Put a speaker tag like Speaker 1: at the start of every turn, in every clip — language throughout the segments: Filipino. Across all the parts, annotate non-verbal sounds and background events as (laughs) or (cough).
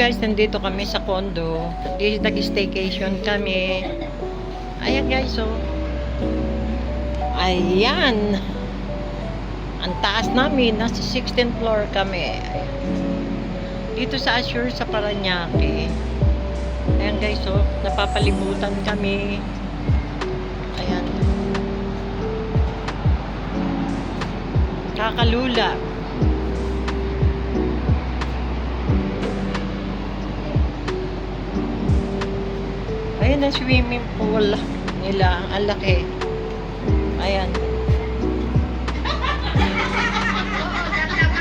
Speaker 1: guys, nandito kami sa condo. Di- Nag-staycation kami. Ayan guys, oh. Ayan. Ang taas namin, nasa 16th floor kami. Dito sa Azure sa Paranaque. Ayan guys, oh. Napapalibutan kami. Ayan. Kakalula. Ayan ang swimming pool nila. Ang laki. Ayan.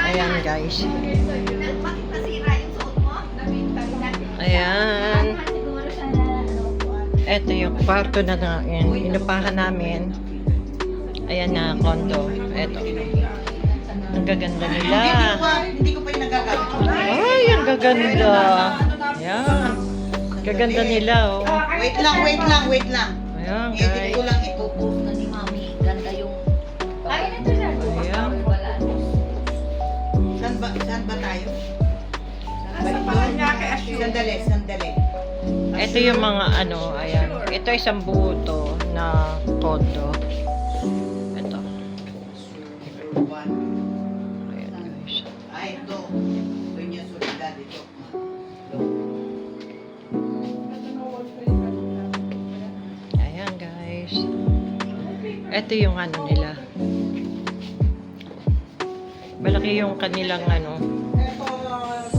Speaker 1: Ayan guys. Ayan. Ito yung kwarto na na yun, inupahan namin. Ayan na, condo. Ito. Ang gaganda nila.
Speaker 2: Hindi ko pa yung nagagamit.
Speaker 1: Ay, ang gaganda. Ayan. Gaganda nila, oh.
Speaker 2: Wait lang, wait lang, wait lang.
Speaker 1: Ayan,
Speaker 2: Edit
Speaker 1: guys.
Speaker 2: ko lang ito.
Speaker 3: Na ni Mami. Ganda yung... Ay, ito siya.
Speaker 1: Ayan.
Speaker 3: Wala.
Speaker 2: Saan ba, saan ba tayo? Sandali, sandali.
Speaker 1: Ito yung mga ano, ayan. Ito isang buo to na condo. Ito
Speaker 2: yung
Speaker 1: ano nila. Malaki yung kanilang ano,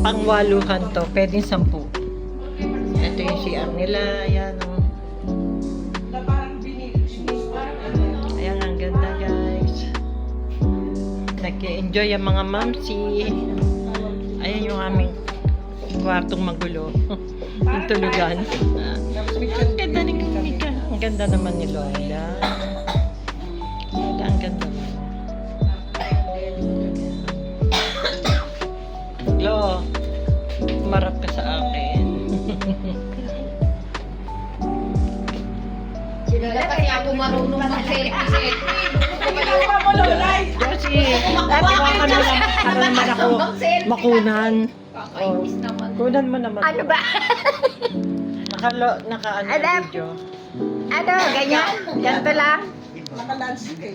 Speaker 1: pangwaluhan to. Pwedeng sampu. Ito yung CR nila. Ayan, oh. Ayan, ang ganda, guys. Nag-enjoy ang mga mamsi. Ayan yung aming kwartong magulo. (laughs) yung tulugan. ang ganda ng Mika. Ang ganda naman ni. Lola, Lo, marap ka sa akin. (laughs)
Speaker 3: Wala kasi ako marunong mag-selfie.
Speaker 1: Kasi, nakuha ka na lang. Ano naman ako, makunan.
Speaker 3: Kakainis naman.
Speaker 1: Kunan mo naman.
Speaker 4: Ano ba?
Speaker 1: Naka, naka ano
Speaker 4: Alam.
Speaker 1: video.
Speaker 4: Ano, ganyan? Ganito lang?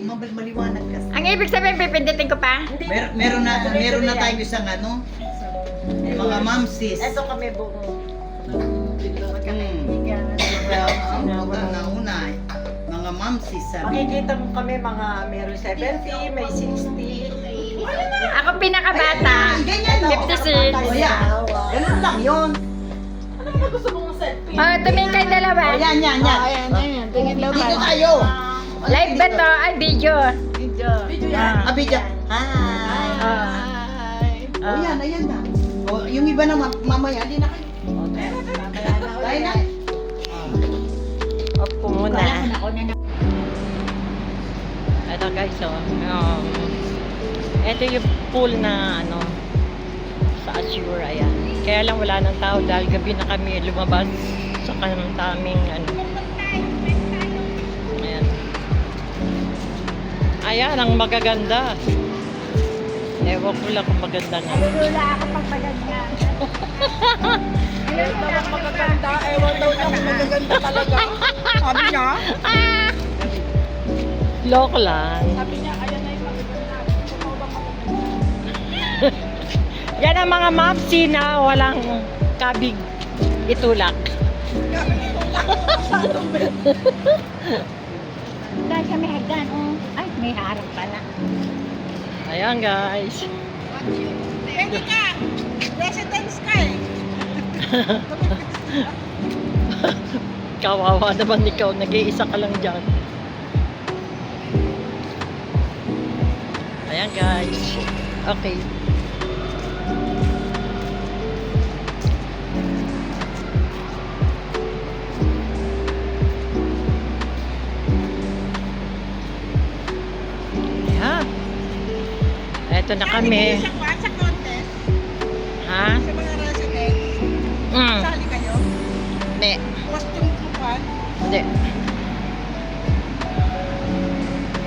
Speaker 2: Mabal maliwanag kasi.
Speaker 4: Ang ibig sabihin, pipindutin ko pa?
Speaker 2: Mer meron na meron na tayo isang ano, mga mamsis.
Speaker 1: Ito kami buong.
Speaker 2: Hmm. Nauna, nauna. Mga mamsis sabi.
Speaker 1: Makikita mo kami mga meron 70, may 60.
Speaker 4: Ako pinakabata.
Speaker 2: Ganyan no?
Speaker 4: 56.
Speaker 2: O yan. Ganun lang yun.
Speaker 4: Oh, tumingin kayo dalawa.
Speaker 2: O yan, yan, yan.
Speaker 4: Ayan, ayan. Tingin daw
Speaker 2: Dito tayo.
Speaker 4: Live ba to? Ay, video.
Speaker 1: Ah.
Speaker 2: Abi dyan. Hi.
Speaker 1: Ah.
Speaker 2: O yan, ayan na. O, yung iba naman, mamaya, di na kayo. Tayo na.
Speaker 1: Off ko muna. Ito guys, oh. Um, ito yung pool na ano sa Azure, ayan. Kaya lang wala ng tao dahil gabi na kami lumabas sa kaming ano. Ayan. Ayan, ang magaganda. Ewan ko lang kung maganda nga.
Speaker 4: Wala ako pag paganyan.
Speaker 2: magaganda, ewan daw niya kung magaganda talaga. Sabi niya.
Speaker 1: Loko lang.
Speaker 2: Sabi niya, ayan na yung magaganda.
Speaker 1: Yan ang mga mapsi na walang kabig itulak.
Speaker 4: Dahil sa may hagdan, oh. Ay, may harap pala.
Speaker 1: Ayan guys.
Speaker 2: Pwede ka. Residence ka eh. (laughs)
Speaker 1: Kawawa naman ikaw. Nag-iisa ka lang dyan. Ayan guys. Okay. Eto na kami.
Speaker 2: Sa contest,
Speaker 1: Ha?
Speaker 2: sa mga residents,
Speaker 1: Mm.
Speaker 2: sali kayo.
Speaker 1: Hindi.
Speaker 2: Costume kwan.
Speaker 1: Hindi.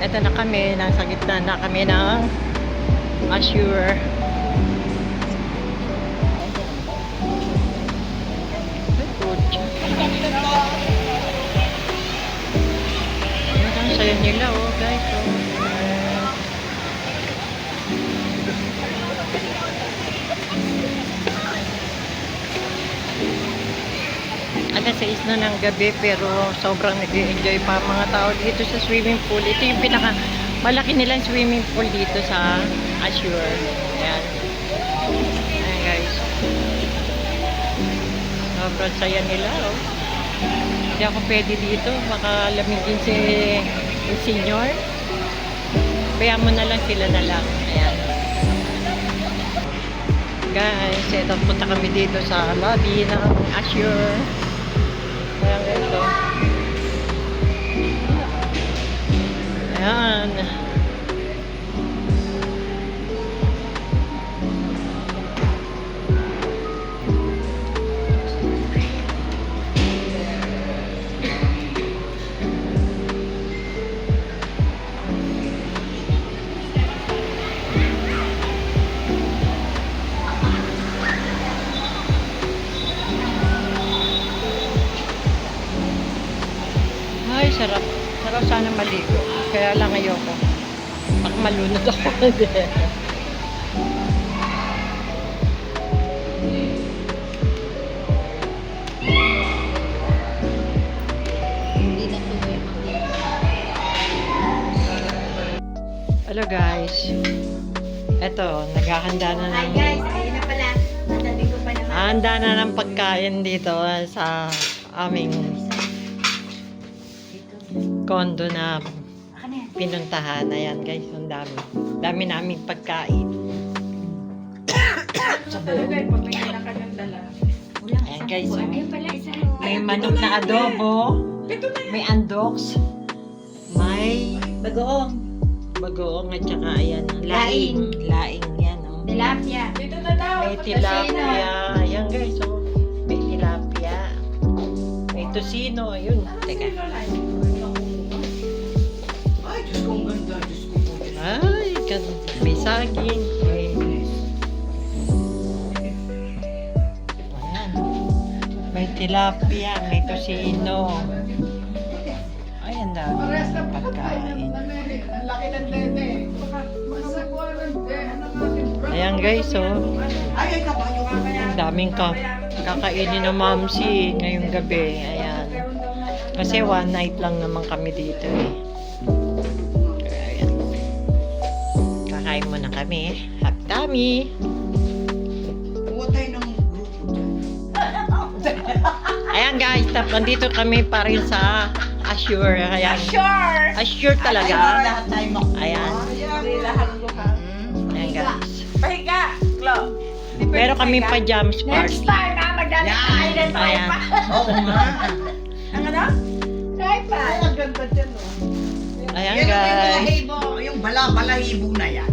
Speaker 1: Ito na kami, nasa gitna na kami ng Azure. Ayan, ang saya nila, oh, guys. Oh. Alas 6 na ng gabi pero sobrang nag-enjoy pa mga tao dito sa swimming pool. Ito yung pinaka malaki nilang swimming pool dito sa Azure. Ayan. Ayan guys. Sobrang saya nila oh. Hindi ako pwede dito. Makalamig din si yung senior. Kaya mo na lang sila na lang. Ayan. Guys, eto punta kami dito sa lobby ng Azure. Sana maligo. Kaya lang ayoko. Baka malunod ako. (laughs) Hello guys. Eto, naghahanda na
Speaker 4: Hi
Speaker 1: ng...
Speaker 4: guys, ayun na pala. Natabi ko pa naman.
Speaker 1: Handa na ng pagkain dito sa aming kondo na
Speaker 4: Ano yan?
Speaker 1: pinuntahan. Ayan guys, ang dami. Dami naming pagkain. Ayan guys, oh.
Speaker 4: Ayun pala, isa.
Speaker 1: may manok na adobo, may andoks, may
Speaker 2: Bagoong.
Speaker 1: bagoong at saka ayan, laing. Laing yan, oh.
Speaker 4: Tilapia.
Speaker 1: May tilapia. Ayan guys, oh. May tilapia. May tosino. Ayun. Teka.
Speaker 2: Ay,
Speaker 1: may saging. Ayan. May tilapia. May tosino. Ay, ang dami pagkain. Ayan guys, oh. Ang daming ka kakainin ng mamsi ngayong gabi. Ayan. Kasi one night lang naman kami dito eh. Kami. Happy tummy!
Speaker 2: Kuha tayo ng grupo dyan.
Speaker 1: Ayan guys, tap, nandito kami pa rin sa Assure. Ayan.
Speaker 4: Sure!
Speaker 1: Assure
Speaker 2: Ay,
Speaker 1: talaga.
Speaker 2: lahat tayo makuha.
Speaker 1: Ayan.
Speaker 2: Ayan.
Speaker 1: Ayan guys.
Speaker 5: Pahiga, Klo.
Speaker 1: Meron kami pajamas
Speaker 4: Next
Speaker 1: party.
Speaker 4: time na, magdami
Speaker 2: Yan.
Speaker 4: tayo ng
Speaker 1: Ayan.
Speaker 4: pa.
Speaker 2: Oo nga.
Speaker 5: Ang ano?
Speaker 4: Try pa.
Speaker 2: Ay, ang ganda dyan, oh.
Speaker 1: Ayan guys.
Speaker 2: balahibo. Yung bala, balahibo na yan.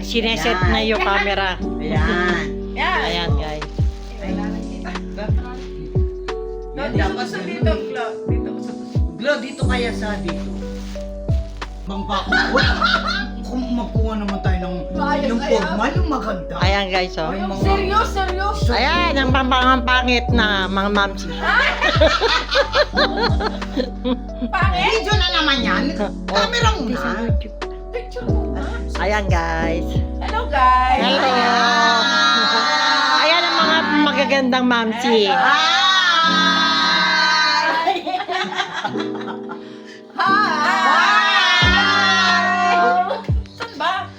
Speaker 1: Ayan. Sineset na yung camera.
Speaker 2: Ayan.
Speaker 5: Yan.
Speaker 1: Ayan guys.
Speaker 5: No, dito
Speaker 2: dapat
Speaker 5: sa dito, Klo. Dito sa
Speaker 2: Glo, dito kaya sa dito. Bang bako. Kung magkuha naman tayo ng yung formal, yung maganda.
Speaker 1: Ayan guys, oh.
Speaker 2: Yung mga-
Speaker 5: Serious, serious.
Speaker 1: Ayan, ang pampangang pangit na mga mamsi. (laughs)
Speaker 5: Pangit.
Speaker 2: Video na naman yan. (laughs) Camera muna.
Speaker 5: Picture.
Speaker 1: Ayan guys.
Speaker 5: Hello, guys.
Speaker 1: Hello. (laughs) Ayan ang mga magagandang mamsi.
Speaker 5: Hi. Saan ba?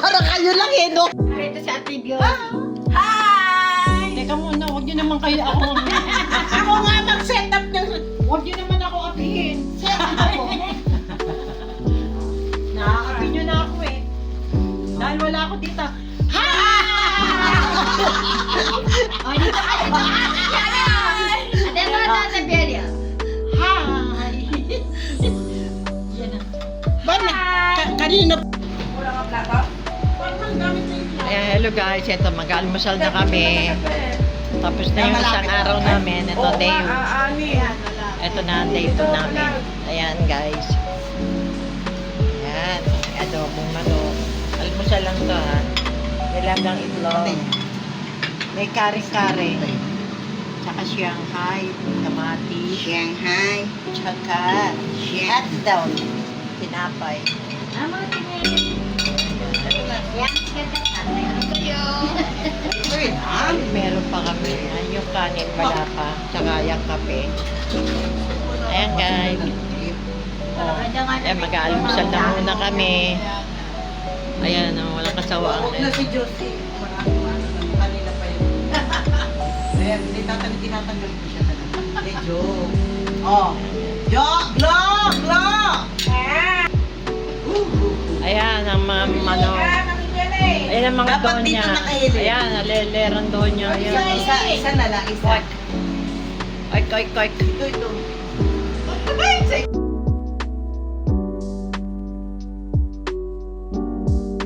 Speaker 1: Para kayo lang eh, no?
Speaker 4: Ito si Ate Dios.
Speaker 5: Hi.
Speaker 1: Teka muna, huwag niyo naman kayo ako. (laughs)
Speaker 2: Ako nga mag-set up ng...
Speaker 1: Huwag niyo naman ako. Nakakapi niyo na ako eh. Dahil wala ako dito.
Speaker 4: O, dito ka. Ate, ano na sa Belia?
Speaker 1: Hi! Yan na. Ba, na, ka- kanina
Speaker 5: Wala ka plato?
Speaker 1: Ayan, hello guys. Ito, mag-almusal na kami. Tapos na yung isang araw namin. Ito, day.
Speaker 5: nga, aani.
Speaker 1: Ito na ang day 2 namin. Ayan, guys. Ayan, adobong manok. Almusal lang to, ha. Nilagang itlog. May kare-kare. Tsaka Shanghai, kamatis.
Speaker 2: Shanghai.
Speaker 1: Tsaka hotdog. Tinapay.
Speaker 4: Ah, mga tingin. Yan, ganda. Ano kayo?
Speaker 2: Wait, ah.
Speaker 1: Meron pa kami. Yan yung kanin, wala pa. Tsaka yung kape. Ayan guys. Ayan, mag-aalmusal na muna kami. Ayan, oh, walang kasawaan.
Speaker 2: Huwag na si Josie. Kanina pa yun. (laughs) Ayan, hindi tatanggal, tinatanggal ko siya talaga. Hindi, joke. Oh. Joke! Glo! Glo!
Speaker 1: Ayan, ang mga ano. Ayan ang mga
Speaker 2: Dapat
Speaker 1: doon
Speaker 2: dito nakahilig.
Speaker 1: Ayan, niya.
Speaker 2: Isa,
Speaker 1: Ayan.
Speaker 2: isa, isa na lang, isa.
Speaker 1: Oik, oik, oik.
Speaker 2: Ito, ito.